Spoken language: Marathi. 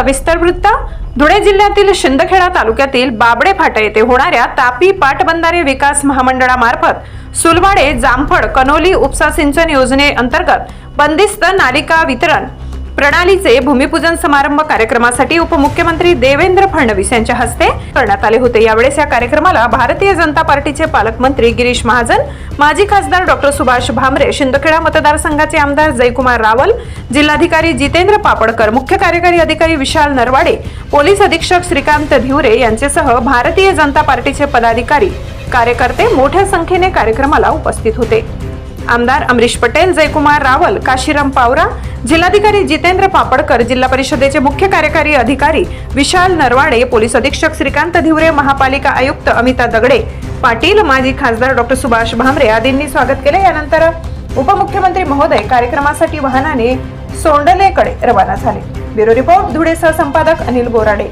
सविस्तर वृत्त. धुळे जिल्ह्यातील शिंदखेडा तालुक्यातील बाबडे फाटा येथे होणाऱ्या तापी पाटबंधारे विकास महामंडळामार्फत सुलवाडे जामफळ कनोली उपसा सिंचन योजनेअंतर्गत बंदिस्त नालिका वितरण प्रणालीचे भूमिपूजन समारंभ कार्यक्रमासाठी उपमुख्यमंत्री देवेंद्र फडणवीस यांच्या हस्ते करण्यात आले होते. यावेळेस या कार्यक्रमाला भारतीय जनता पार्टीचे पालकमंत्री गिरीश महाजन माजी खासदार डॉक्टर सुभाष भामरे शिंदखेडा मतदारसंघाचे आमदार जयकुमार रावल जिल्हाधिकारी जितेंद्र पापडकर मुख्य कार्यकारी अधिकारी विशाल नरवाडे पोलीस अधीक्षक श्रीकांत धिवरे यांच्यासह भारतीय जनता पार्टीचे पदाधिकारी कार्यकर्ते मोठ्या संख्येने कार्यक्रमाला उपस्थित होते. आमदार अमरीश पटेल जयकुमार रावल काशीराम पावरा जिल्हाधिकारी जितेंद्र पापडकर जिल्हा परिषदेचे मुख्य कार्यकारी अधिकारी विशाल नरवाडे पोलीस अधीक्षक श्रीकांत धिवरे महापालिका आयुक्त अमिता दगडे पाटील माजी खासदार डॉक्टर सुभाष भामरे आदींनी स्वागत केले. यानंतर उपमुख्यमंत्री महोदय कार्यक्रमासाठी वाहनाने सोंडलेकडे रवाना झाले. ब्युरो रिपोर्ट धुळे सहसंपादक अनिल बोराडे.